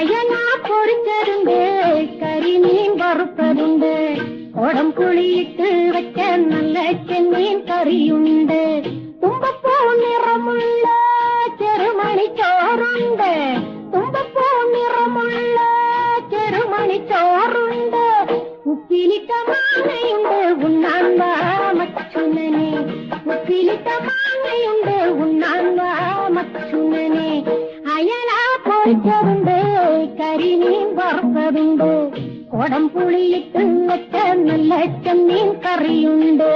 அயனா பொறிச்சதுண்டு கறி மீன் வறுப்பதுண்டு உடம் புளியிட்டு வைக்க நல்ல செம்மீன் கறியுண்டு. தும்பப்பூ நிறமுள்ள செருமணி சோறுண்டு. தும்பப்பூ நிறமுள்ள செருமணி சோறுண்டு. உப்பிலிட்ட மாங்கையுண்டு உண்ணான்பா மச்சுனனே. உப்பிலிட்ட மாங்கையுண்டு உண்ணான்பா மச்சுனனே. அயனா பொறிச்சதுண்டு கறி மீன் வறுத்ததுண்டு குடம் புளியிட்டு வச்ச நல்ல செம்மீன் கறியுண்டு.